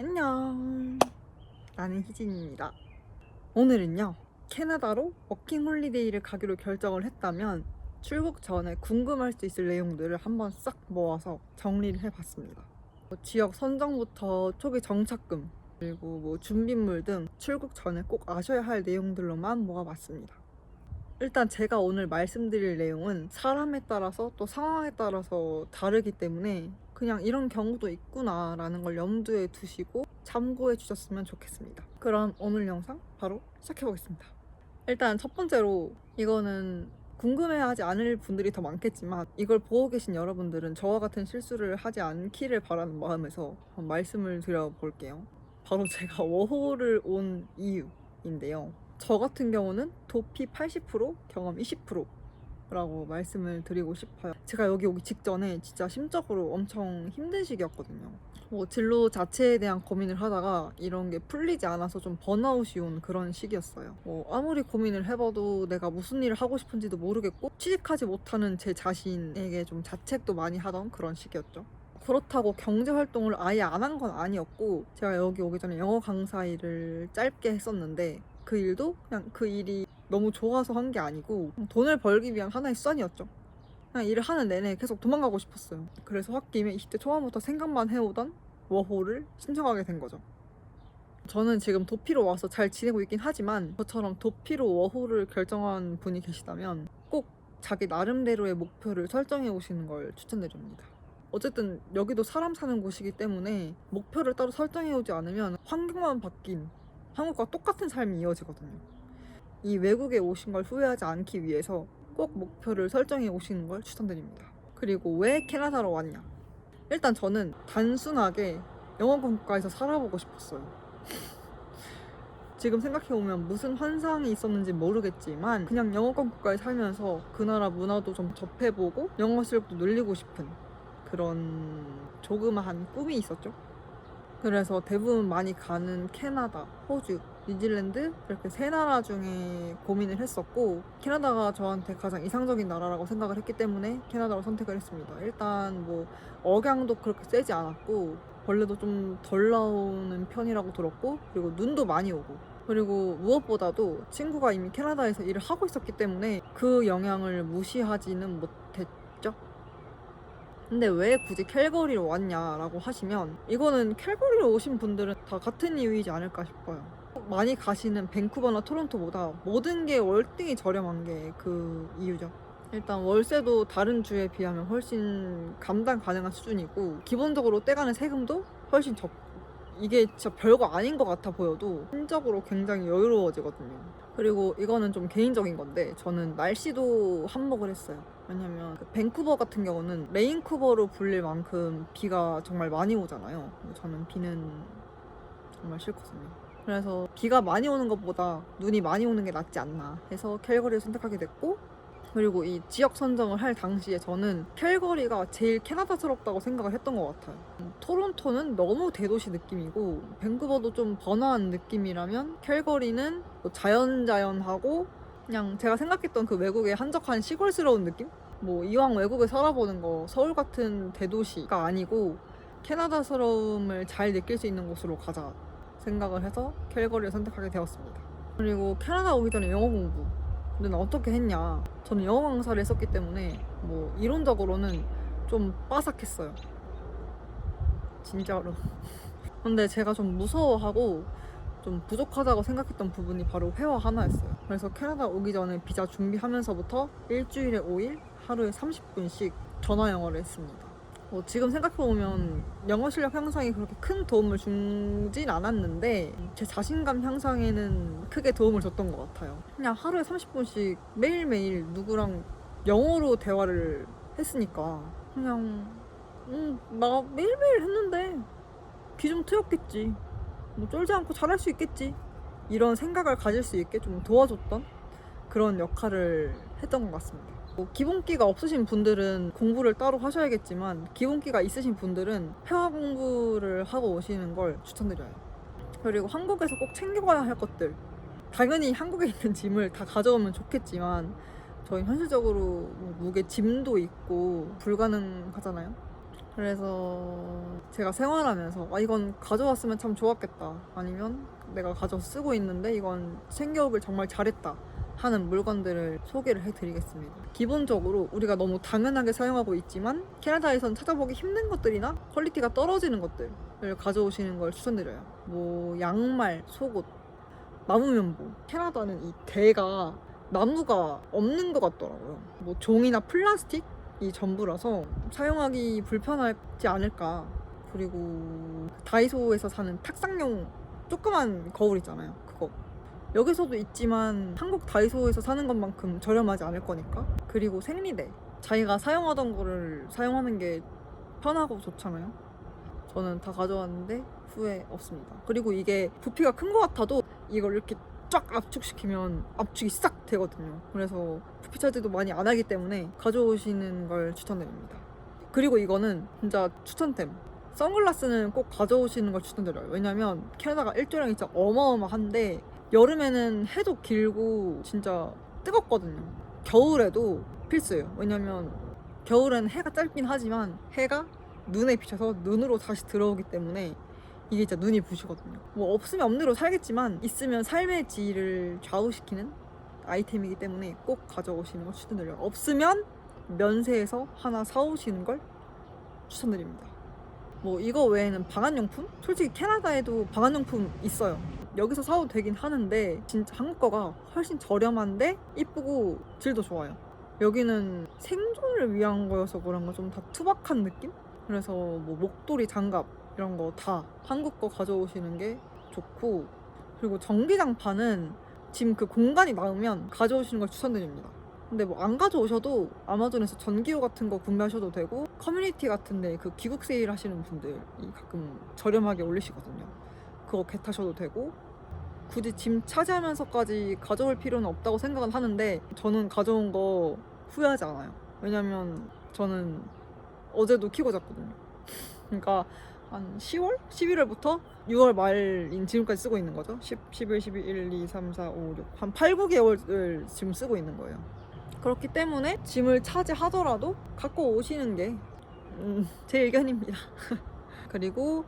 안녕. 나는 희진입니다. 오늘은요, 캐나다로 워킹 홀리데이를 가기로 결정을 했다면 출국 전에 궁금할 수 있을 내용들을 한번 싹 모아서 정리를 해봤습니다. 뭐 지역 선정부터 초기 정착금, 그리고 뭐 준비물 등 출국 전에 꼭 아셔야 할 내용들로만 모아봤습니다. 일단 제가 오늘 말씀드릴 내용은 사람에 따라서 또 상황에 따라서 다르기 때문에 그냥 이런 경우도 있구나라는 걸 염두에 두시고 참고해 주셨으면 좋겠습니다. 그럼 오늘 영상 바로 시작해 보겠습니다. 일단 첫 번째로 이거는 궁금해하지 않을 분들이 더 많겠지만 이걸 보고 계신 여러분들은 저와 같은 실수를 하지 않기를 바라는 마음에서 말씀을 드려볼게요. 바로 제가 워홀을 온 이유인데요. 저 같은 경우는 도피 80% 경험 20% 라고 말씀을 드리고 싶어요. 제가 여기 오기 직전에 진짜 심적으로 엄청 힘든 시기였거든요. 뭐 진로 자체에 대한 고민을 하다가 이런 게 풀리지 않아서 좀 번아웃이 온 그런 시기였어요. 뭐 아무리 고민을 해봐도 내가 무슨 일을 하고 싶은지도 모르겠고 취직하지 못하는 제 자신에게 좀 자책도 많이 하던 그런 시기였죠. 그렇다고 경제 활동을 아예 안 한 건 아니었고 제가 여기 오기 전에 영어 강사 일을 짧게 했었는데 그 일도 그냥 그 일이 너무 좋아서 한 게 아니고 돈을 벌기 위한 하나의 수단이었죠. 그냥 일을 하는 내내 계속 도망가고 싶었어요. 그래서 홧김에 20대 초반부터 생각만 해오던 워홀을 신청하게 된 거죠. 저는 지금 도피로 와서 잘 지내고 있긴 하지만 저처럼 도피로 워홀을 결정한 분이 계시다면 꼭 자기 나름대로의 목표를 설정해 오시는 걸 추천드립니다. 어쨌든 여기도 사람 사는 곳이기 때문에 목표를 따로 설정해 오지 않으면 환경만 바뀐 한국과 똑같은 삶이 이어지거든요. 이 외국에 오신 걸 후회하지 않기 위해서 꼭 목표를 설정해 오시는 걸 추천드립니다. 그리고 왜 캐나다로 왔냐? 일단 저는 단순하게 영어권 국가에서 살아보고 싶었어요. 지금 생각해보면 무슨 환상이 있었는지 모르겠지만 그냥 영어권 국가에 살면서 그 나라 문화도 좀 접해보고 영어 실력도 늘리고 싶은 그런 조그마한 꿈이 있었죠. 그래서 대부분 많이 가는 캐나다, 호주, 뉴질랜드 이렇게 세 나라 중에 고민을 했었고 캐나다가 저한테 가장 이상적인 나라라고 생각을 했기 때문에 캐나다로 선택을 했습니다. 일단 뭐 억양도 그렇게 세지 않았고 벌레도 좀 덜 나오는 편이라고 들었고 그리고 눈도 많이 오고 그리고 무엇보다도 친구가 이미 캐나다에서 일을 하고 있었기 때문에 그 영향을 무시하지는 못했죠. 근데 왜 굳이 캘거리로 왔냐라고 하시면 이거는 캘거리로 오신 분들은 다 같은 이유이지 않을까 싶어요. 많이 가시는 밴쿠버나 토론토보다 모든 게 월등히 저렴한 게 그 이유죠. 일단 월세도 다른 주에 비하면 훨씬 감당 가능한 수준이고 기본적으로 떼가는 세금도 훨씬 적고 이게 진짜 별거 아닌 것 같아 보여도 심적으로 굉장히 여유로워지거든요. 그리고 이거는 좀 개인적인 건데 저는 날씨도 한몫을 했어요. 왜냐면 그 밴쿠버 같은 경우는 레인쿠버로 불릴 만큼 비가 정말 많이 오잖아요. 저는 비는 정말 싫거든요. 그래서 비가 많이 오는 것보다 눈이 많이 오는 게 낫지 않나 해서 캘거리를 선택하게 됐고 그리고 이 지역 선정을 할 당시에 저는 캘거리가 제일 캐나다스럽다고 생각을 했던 것 같아요. 음, 토론토는 너무 대도시 느낌이고 밴쿠버도 좀 번화한 느낌이라면 캘거리는 뭐 자연자연하고 그냥 제가 생각했던 그 외국의 한적한 시골스러운 느낌? 뭐 이왕 외국에 살아보는 거 서울 같은 대도시가 아니고 캐나다스러움을 잘 느낄 수 있는 곳으로 가자 생각을 해서 캘거리를 선택하게 되었습니다. 그리고 캐나다 오기 전에 영어 공부. 근데 난 어떻게 했냐? 저는 영어 강사를 했었기 때문에 뭐 이론적으로는 좀 빠삭했어요. 진짜로. 근데 제가 좀 무서워하고 좀 부족하다고 생각했던 부분이 바로 회화 하나였어요. 그래서 캐나다 오기 전에 비자 준비하면서부터 일주일에 5일 하루에 30분씩 전화 영어를 했습니다 뭐 지금 생각해보면 영어 실력 향상에 그렇게 큰 도움을 주진 않았는데 제 자신감 향상에는 크게 도움을 줬던 것 같아요. 그냥 하루에 30분씩 매일매일 누구랑 영어로 대화를 했으니까 그냥 음, 나 매일매일 했는데 귀 좀 트였겠지. 뭐 쫄지 않고 잘할 수 있겠지. 이런 생각을 가질 수 있게 좀 도와줬던 그런 역할을 했던 것 같습니다. 뭐 기본기가 없으신 분들은 공부를 따로 하셔야겠지만 기본기가 있으신 분들은 회화 공부를 하고 오시는 걸 추천드려요. 그리고 한국에서 꼭 챙겨가야 할 것들. 당연히 한국에 있는 짐을 다 가져오면 좋겠지만 저희 현실적으로 뭐 무게 짐도 있고 불가능하잖아요. 그래서 제가 생활하면서 아 이건 가져왔으면 참 좋았겠다 아니면 내가 가져 쓰고 있는데 이건 챙겨오길 정말 잘했다 하는 물건들을 소개를 해드리겠습니다. 기본적으로 우리가 너무 당연하게 사용하고 있지만 캐나다에선 찾아보기 힘든 것들이나 퀄리티가 떨어지는 것들을 가져오시는 걸 추천드려요. 뭐 양말, 속옷, 나무면보. 캐나다는 이 대가 나무가 없는 것 같더라고요. 뭐 종이나 플라스틱 이 전부라서 사용하기 불편하지 않을까. 그리고 다이소에서 사는 탁상용 조그만 거울 있잖아요. 여기서도 있지만 한국 다이소에서 사는 것만큼 저렴하지 않을 거니까. 그리고 생리대. 자기가 사용하던 거를 사용하는 게 편하고 좋잖아요. 저는 다 가져왔는데 후회 없습니다. 그리고 이게 부피가 큰 것 같아도 이걸 이렇게 쫙 압축시키면 압축이 싹 되거든요. 그래서 부피 차지도 많이 안 하기 때문에 가져오시는 걸 추천드립니다. 그리고 이거는 진짜 추천템. 선글라스는 꼭 가져오시는 걸 추천드려요. 왜냐면 캐나다가 일조량이 진짜 어마어마한데 여름에는 해도 길고 진짜 뜨겁거든요. 겨울에도 필수예요. 왜냐면 겨울에는 해가 짧긴 하지만 해가 눈에 비쳐서 눈으로 다시 들어오기 때문에 이게 진짜 눈이 부시거든요. 뭐 없으면 없는 대로 살겠지만 있으면 삶의 질을 좌우시키는 아이템이기 때문에 꼭 가져오시는 걸 추천드려요. 없으면 면세에서 하나 사오시는 걸 추천드립니다. 뭐 이거 외에는 방한용품? 솔직히 캐나다에도 방한용품 있어요. 여기서 사도 되긴 하는데 진짜 한국 거가 훨씬 저렴한데 이쁘고 질도 좋아요. 여기는 생존을 위한 거여서 그런가 좀 다 투박한 느낌? 그래서 뭐 목도리 장갑 이런 거 다 한국 거 가져오시는 게 좋고 그리고 전기장판은 지금 그 공간이 나오면 가져오시는 걸 추천드립니다. 근데 뭐 안 가져오셔도 아마존에서 전기요 같은 거 구매하셔도 되고 커뮤니티 같은데 그 귀국 세일 하시는 분들이 가끔 저렴하게 올리시거든요. 그거 개 타셔도 되고 굳이 짐 차지하면서까지 가져올 필요는 없다고 생각은 하는데 저는 가져온 거 후회하지 않아요. 왜냐면 저는 어제도 키고 잤거든요. 그러니까 한 10월? 11월부터 6월 말인 지금까지 쓰고 있는 거죠. 10, 11, 12, 1, 2, 3, 4, 5, 6. 한 8, 9개월을 지금 쓰고 있는 거예요. 그렇기 때문에 짐을 차지하더라도 갖고 오시는 게 음, 제 의견입니다. 그리고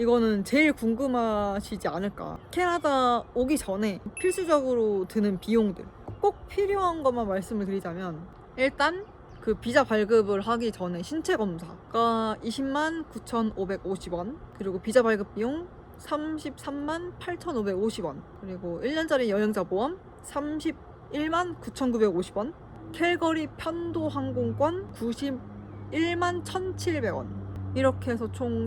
이거는 제일 궁금하시지 않을까. 캐나다 오기 전에 필수적으로 드는 비용들. 꼭 필요한 것만 말씀을 드리자면 일단 그 비자 발급을 하기 전에 신체 검사가 20만 9,550원 그리고 비자 발급 비용 33만 8,550원 그리고 1년짜리 여행자 보험 31만 9,950원 캘거리 편도 항공권 91만 1,700원 이렇게 해서 총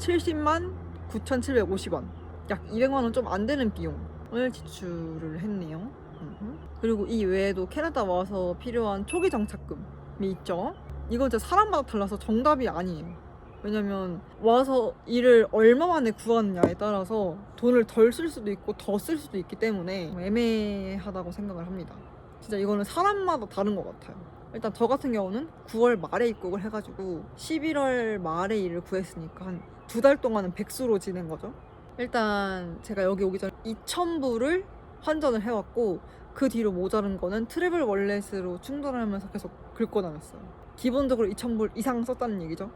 170만 9,750원 약 200만 원 좀 안 되는 비용을 지출을 했네요. 그리고 이 외에도 캐나다 와서 필요한 초기 정착금이 있죠. 이건 진짜 사람마다 달라서 정답이 아니에요. 왜냐면 와서 일을 얼마 만에 구하느냐에 따라서 돈을 덜 쓸 수도 있고 더 쓸 수도 있기 때문에 애매하다고 생각을 합니다. 진짜 이거는 사람마다 다른 것 같아요. 일단 저 같은 경우는 9월 말에 입국을 해가지고 11월 말에 일을 구했으니까 한 두 달 동안은 백수로 지낸 거죠. 일단 제가 여기 오기 전에 2,000불을 환전을 해왔고 그 뒤로 모자른 거는 트래블 월렛으로 충전하면서 계속 긁고 다녔어요. 기본적으로 2,000불 이상 썼다는 얘기죠.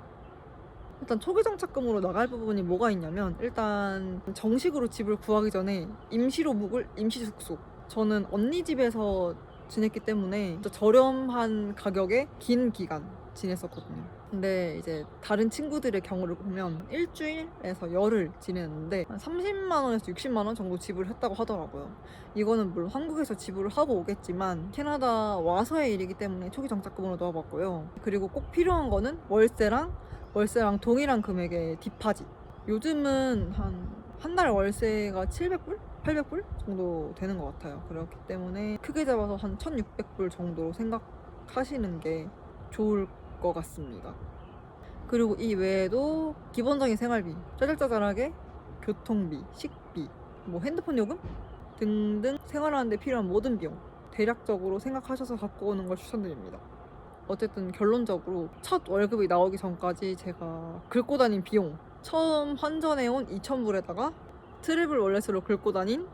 일단 초기 정착금으로 나갈 부분이 뭐가 있냐면 일단 정식으로 집을 구하기 전에 임시로 묵을 임시 숙소. 저는 언니 집에서 지냈기 때문에 저렴한 가격에 긴 기간 지냈었거든요. 근데 이제 다른 친구들의 경우를 보면 일주일에서 열흘 지냈는데 한 30만 원에서 60만 원 정도 지불을 했다고 하더라고요. 이거는 물론 한국에서 지불을 하고 오겠지만 캐나다 와서의 일이기 때문에 초기 정착금으로 넣어봤고요. 그리고 꼭 필요한 거는 월세랑 월세랑 동일한 금액의 디파짓. 요즘은 한 한 달 월세가 700불? 800불 정도 되는 것 같아요. 그렇기 때문에 크게 잡아서 한 1600불 정도 생각하시는 게 좋을 것 같습니다. 그리고 이 외에도 기본적인 생활비, 짜잘짜잘하게 교통비, 식비, 뭐 핸드폰 요금 등등 생활하는데 필요한 모든 비용 대략적으로 생각하셔서 갖고 오는 걸 추천드립니다. 어쨌든 결론적으로 첫 월급이 나오기 전까지 제가 긁고 다닌 비용 처음 환전해온 2,000불에다가 트리블 월렛으로 긁고 다닌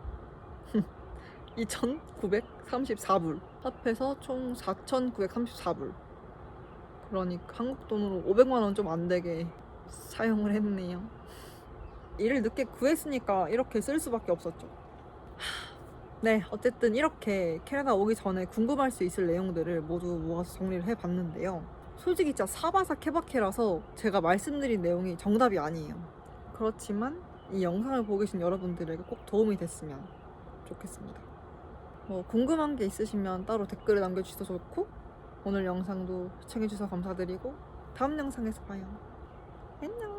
2,934불 합해서 총 4,934불 그러니까 한국 돈으로 500만 원 좀 안 되게 사용을 했네요. 일을 늦게 구했으니까 이렇게 쓸 수밖에 없었죠. 하, 네, 어쨌든 이렇게 캐나다 오기 전에 궁금할 수 있을 내용들을 모두 모아서 정리를 해봤는데요. 솔직히 진짜 사바사 케바케라서 제가 말씀드린 내용이 정답이 아니에요. 그렇지만 이 영상을 보고 계신 여러분들에게 꼭 도움이 됐으면 좋겠습니다. 뭐 궁금한 게 있으시면 따로 댓글을 남겨주셔도 좋고 오늘 영상도 시청해주셔서 감사드리고 다음 영상에서 봐요. 안녕.